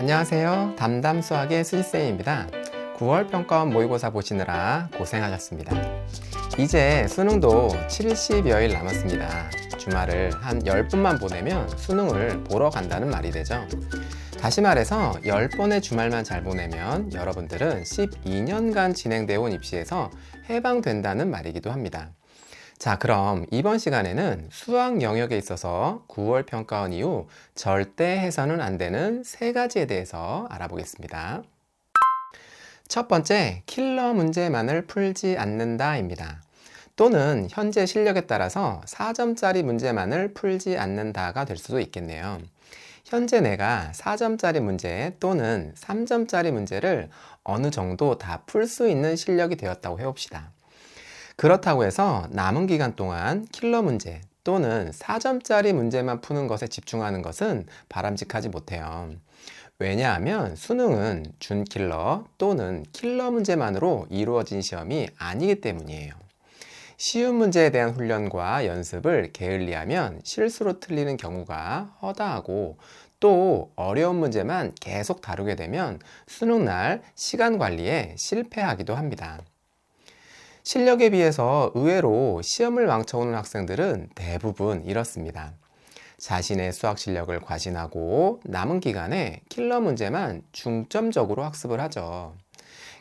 안녕하세여 담담 수학의 수지쌤입니다. 9월 평가원 모의고사 보시느라 고생하셨습니다. 이제 수능도 70여일 남았습니다. 주말을 한 10분만 보내면 수능을 보러 간다는 말이 되죠. 다시 말해서 10번의 주말만 잘 보내면 여러분들은 12년간 진행되어 온 입시에서 해방된다는 말이기도 합니다 자, 그럼 이번 시간에는 수학 영역에 있어서 9월 평가원 이후 절대 해서는 안 되는 세 가지에 대해서 알아보겠습니다. 첫 번째, 킬러 문제만을 풀지 않는다입니다. 또는 현재 실력에 따라서 4점짜리 문제만을 풀지 않는다가 될 수도 있겠네요. 현재 내가 4점짜리 문제 또는 3점짜리 문제를 어느 정도 다 풀 수 있는 실력이 되었다고 해봅시다. 그렇다고 해서 남은 기간 동안 킬러 문제 또는 4점짜리 문제만 푸는 것에 집중하는 것은 바람직하지 못해요. 왜냐하면 수능은 준킬러 또는 킬러 문제만으로 이루어진 시험이 아니기 때문이에요. 쉬운 문제에 대한 훈련과 연습을 게을리하면 실수로 틀리는 경우가 허다하고 또 어려운 문제만 계속 다루게 되면 수능날 시간 관리에 실패하기도 합니다. 실력에 비해서 의외로 시험을 망쳐오는 학생들은 대부분 이렇습니다. 자신의 수학 실력을 과신하고 남은 기간에 킬러 문제만 중점적으로 학습을 하죠.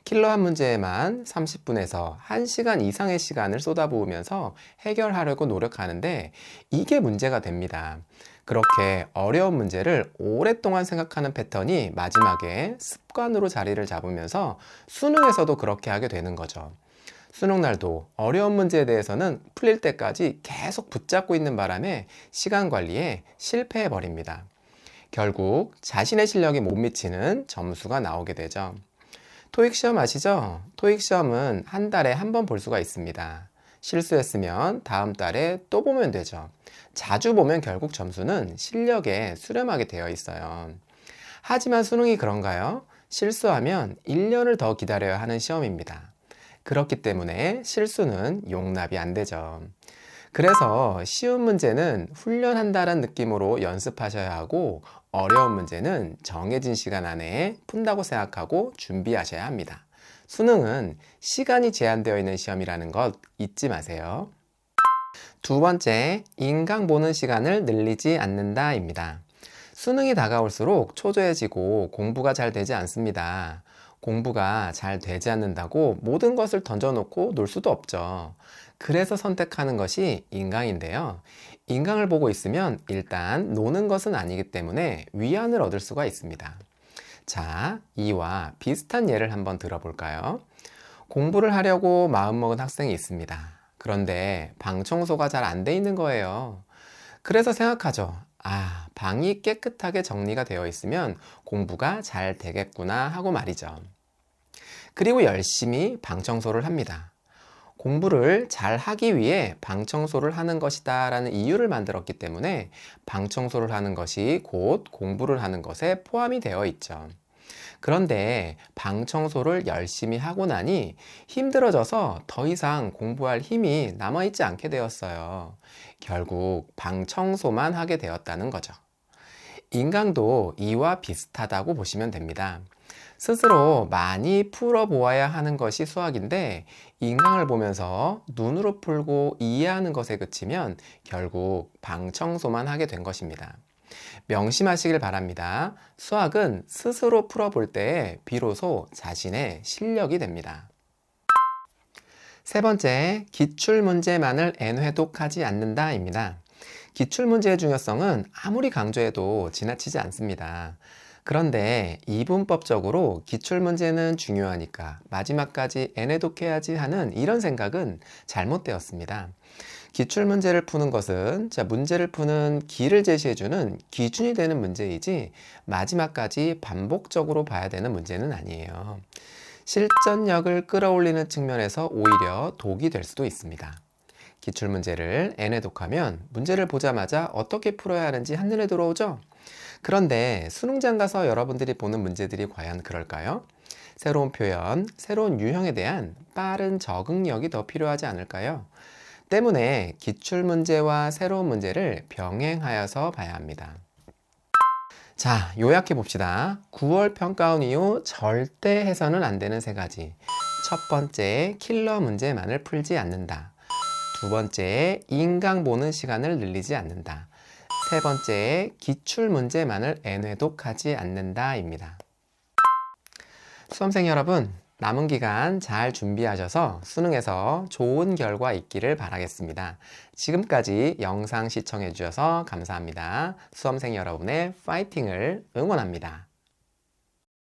킬러 한 문제에만 30분에서 1시간 이상의 시간을 쏟아부으면서 해결하려고 노력하는데 이게 문제가 됩니다. 그렇게 어려운 문제를 오랫동안 생각하는 패턴이 마지막에 습관으로 자리를 잡으면서 수능에서도 그렇게 하게 되는 거죠. 수능날도 어려운 문제에 대해서는 풀릴 때까지 계속 붙잡고 있는 바람에 시간 관리에 실패해 버립니다. 결국 자신의 실력이 못 미치는 점수가 나오게 되죠. 토익 시험 아시죠? 토익 시험은 한 달에 한 번 볼 수가 있습니다. 실수했으면 다음 달에 또 보면 되죠. 자주 보면 결국 점수는 실력에 수렴하게 되어 있어요. 하지만 수능이 그런가요? 실수하면 1년을 더 기다려야 하는 시험입니다. 그렇기 때문에 실수는 용납이 안 되죠. 그래서 쉬운 문제는 훈련한다는 느낌으로 연습하셔야 하고 어려운 문제는 정해진 시간 안에 푼다고 생각하고 준비하셔야 합니다. 수능은 시간이 제한되어 있는 시험이라는 것 잊지 마세요. 두 번째, 인강 보는 시간을 늘리지 않는다입니다. 수능이 다가올수록 초조해지고 공부가 잘 되지 않습니다. 공부가 잘 되지 않는다고 모든 것을 던져놓고 놀 수도 없죠. 그래서 선택하는 것이 인강인데요. 인강을 보고 있으면 일단 노는 것은 아니기 때문에 위안을 얻을 수가 있습니다. 자, 이와 비슷한 예를 한번 들어볼까요? 공부를 하려고 마음먹은 학생이 있습니다. 그런데 방 청소가 잘 안 돼 있는 거예요. 그래서 생각하죠. 아, 방이 깨끗하게 정리가 되어 있으면 공부가 잘 되겠구나 하고 말이죠. 그리고 열심히 방 청소를 합니다. 공부를 잘 하기 위해 방 청소를 하는 것이다 라는 이유를 만들었기 때문에 방 청소를 하는 것이 곧 공부를 하는 것에 포함이 되어 있죠. 그런데 방 청소를 열심히 하고 나니 힘들어져서 더 이상 공부할 힘이 남아있지 않게 되었어요. 결국 방 청소만 하게 되었다는 거죠. 인강도 이와 비슷하다고 보시면 됩니다. 스스로 많이 풀어보아야 하는 것이 수학인데 인강을 보면서 눈으로 풀고 이해하는 것에 그치면 결국 방 청소만 하게 된 것입니다. 명심하시길 바랍니다. 수학은 스스로 풀어볼 때에 비로소 자신의 실력이 됩니다. 세 번째, 기출문제만을 N회독하지 않는다입니다. 기출문제의 중요성은 아무리 강조해도 지나치지 않습니다. 그런데 이분법적으로 기출문제는 중요하니까 마지막까지 N회독해야지 하는 이런 생각은 잘못되었습니다. 기출 문제를 푸는 것은 자 문제를 푸는 길을 제시해주는 기준이 되는 문제이지 마지막까지 반복적으로 봐야 되는 문제는 아니에요. 실전력을 끌어올리는 측면에서 오히려 독이 될 수도 있습니다. 기출 문제를 n에 독하면 문제를 보자마자 어떻게 풀어야 하는지 한눈에 들어오죠? 그런데 수능장 가서 여러분들이 보는 문제들이 과연 그럴까요? 새로운 표현, 새로운 유형에 대한 빠른 적응력이 더 필요하지 않을까요? 때문에 기출 문제와 새로운 문제를 병행하여서 봐야 합니다. 자, 요약해 봅시다. 9월 평가원 이후 절대 해서는 안 되는 세 가지. 첫 번째, 킬러 문제만을 풀지 않는다. 두 번째, 인강 보는 시간을 늘리지 않는다. 세 번째, 기출 문제만을 N회독하지 않는다입니다. 수험생 여러분, 남은 기간 잘 준비하셔서 수능에서 좋은 결과 있기를 바라겠습니다. 지금까지 영상 시청해 주셔서 감사합니다. 수험생 여러분의 파이팅을 응원합니다.